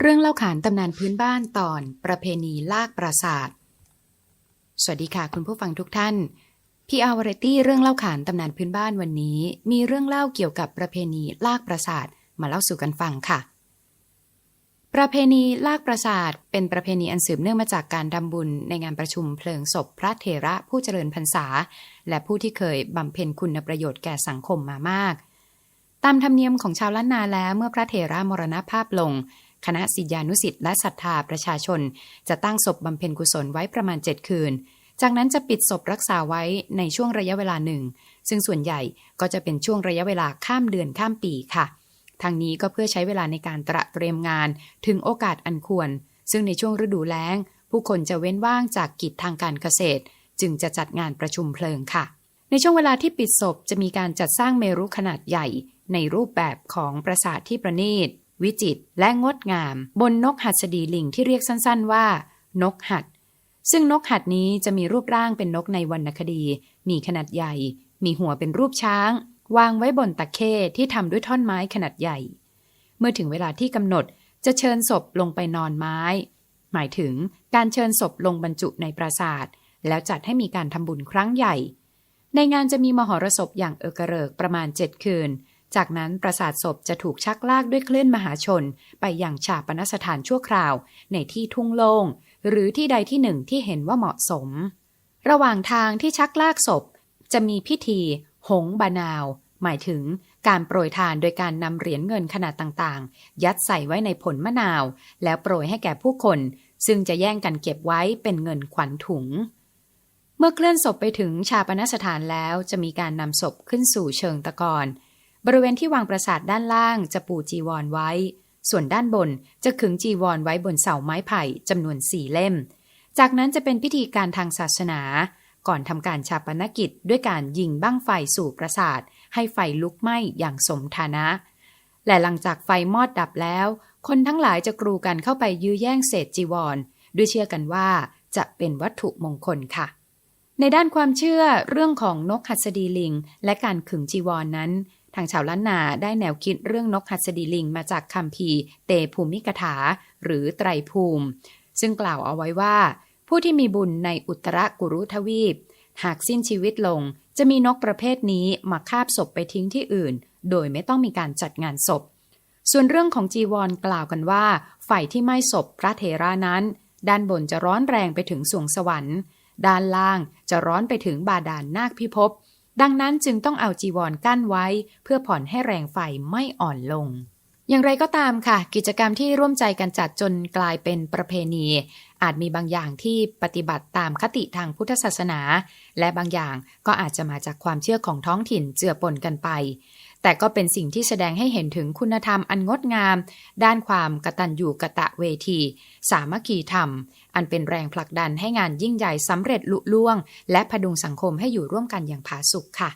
เรื่องเล่าขานตำนานพื้นบ้านตอนประเพณีลากปราสาทสวัสดีค่ะคุณผู้ฟังทุกท่านพี่อาวรตี้เรื่องเล่าขานตำนานพื้นบ้านวันนี้ มีเรื่องเล่าเกี่ยวกับประเพณีลากปราสาทมาเล่าสู่กันฟังค่ะ ประเพณีลากปราสาทเป็นประเพณีอันสืบเนื่องมาจากการทำบุญในงานประชุมเพลิงศพพระเถระผู้เจริญพรรษา และผู้ที่เคยบำเพ็ญคุณประโยชน์แก่สังคมมามาก ตามธรรมเนียมของชาวล้านนาแล้วเมื่อพระเถระมรณภาพลง คณะศิษยานุสิ์และศรัทธาประชาชน จะตั้งศพบำเพ็ญกุศลไว้ประมาณ 7 คืน จากนั้นจะปิดศพรักษาไว้ในช่วงระยะเวลาหนึ่ง ซึ่งส่วนใหญ่ก็จะเป็นช่วงระยะเวลาข้ามเดือนข้ามปีค่ะ ทางนี้ก็เพื่อใช้เวลาในการตระเตรียมงานถึงโอกาสอันควร ซึ่งในช่วงฤดูแล้ง ผู้คนจะเว้นว่างจากกิจทางการเกษตร จึงจะจัดงานประชุมเพลิงค่ะ ในช่วงเวลาที่ปิดศพจะมีการจัดสร้างเมรุขนาดใหญ่ในรูปแบบของปราสาทที่ประณีต วิจิตรและงดงามบนนกหัดสดีลิงที่เรียกสั้นๆว่า นกหัด ซึ่งนกหัดนี้จะมีรูปร่างเป็นนกในวรรณคดี มีขนาดใหญ่ มีหัวเป็นรูปช้าง วางไว้บนตะเข้ที่ทำด้วยท่อนไม้ขนาดใหญ่ เมื่อถึงเวลาที่กำหนดจะเชิญศพลงไปนอนไม้ หมายถึงการเชิญศพลงบรรจุในปราสาท แล้วจัดให้มีการทำบุญครั้งใหญ่ ในงานจะมีมหรสพอย่างเอกระเริกประมาณ 7 คืน จากนั้นปราสาทศพจะถูกชักลากด้วยคลื่นมหาชน ไปอย่างฉาปนสถานชั่วคราว ในที่ทุ่งโล่งหรือที่ใดที่หนึ่งที่เห็นว่าเหมาะสม ระหว่างทางที่ชักลากศพ จะมีพิธี หงบานาว หมายถึงการโปรยทานโดยการนำเหรียญเงินขนาดต่างๆ ยัดใส่ไว้ในผลมะนาว แล้วโปรยให้แก่ผู้คน ซึ่งจะแย่งกันเก็บไว้เป็นเงินขวัญถุงเมื่อเคลื่อนศพไปถึงชาปนสถานแล้วจะมีการนำศพขึ้นสู่เชิงตะกอน บริเวณที่วางประสาทด้านล่างจะปูจีวรไว้ ส่วนด้านบนจะขึงจีวรไว้บนเสาไม้ไผ่จำนวนสี่เล่ม จากนั้นจะเป็นพิธีการทางศาสนา ก่อนทำการชาปนกิจด้วยการยิงบั้งไฟสู่ปราสาท ให้ไฟลุกไหม้อย่างสมฐานะ และหลังจากไฟมอดดับแล้ว คนทั้งหลายจะกรูกันเข้าไปยื้อแย่งเศษจีวร ด้วยเชื่อกันว่าจะเป็นวัตถุมงคลค่ะในด้านความเชื่อเรื่องของนกหัสดีลิง และการขึงจีวรนนั้น ทางชาวล้านนาได้แนวคิดเรื่องนกหัสดีลิงมาจากคำพีเตภูมิกถา หรือไตรภูมิ ซึ่งกล่าวเอาไว้ว่า ผู้ที่มีบุญในอุตรกุรุทวีป หากสิ้นชีวิตลงจะมีนกประเภทนี้มาคาบศพไปทิ้งที่อื่น โดยไม่ต้องมีการจัดงานศพ ส่วนเรื่องของจีวรกล่าวกันว่าไฟที่ไหม้ศพพระเถระนั้น ด้านบนจะร้อนแรงไปถึงสวงสวรรค์ ด้านล่างจะร้อนไปถึงบาดาลนาคพิภพ ดังนั้นจึงต้องเอาจีวรกั้นไว้ เพื่อผ่อนให้แรงไฟไม่อ่อนลง อย่างไรก็ตามค่ะ กิจกรรมที่ร่วมใจกันจัดจนกลายเป็นประเพณี อาจมีบางอย่างที่ปฏิบัติตามคติทางพุทธศาสนา และบางอย่างก็อาจจะมาจากความเชื่อของท้องถิ่นเจือปนกันไป แต่ก็เป็นสิ่งที่แสดงให้เห็นถึงคุณธรรมอันงดงาม ด้านความกตัญญูกะตะเวที สามัคคีธรรม อันเป็นแรงผลักดันให้งานยิ่งใหญ่สำเร็จลุล่วง และพดุงสังคมให้อยู่ร่วมกันอย่างผาสุกค่ะ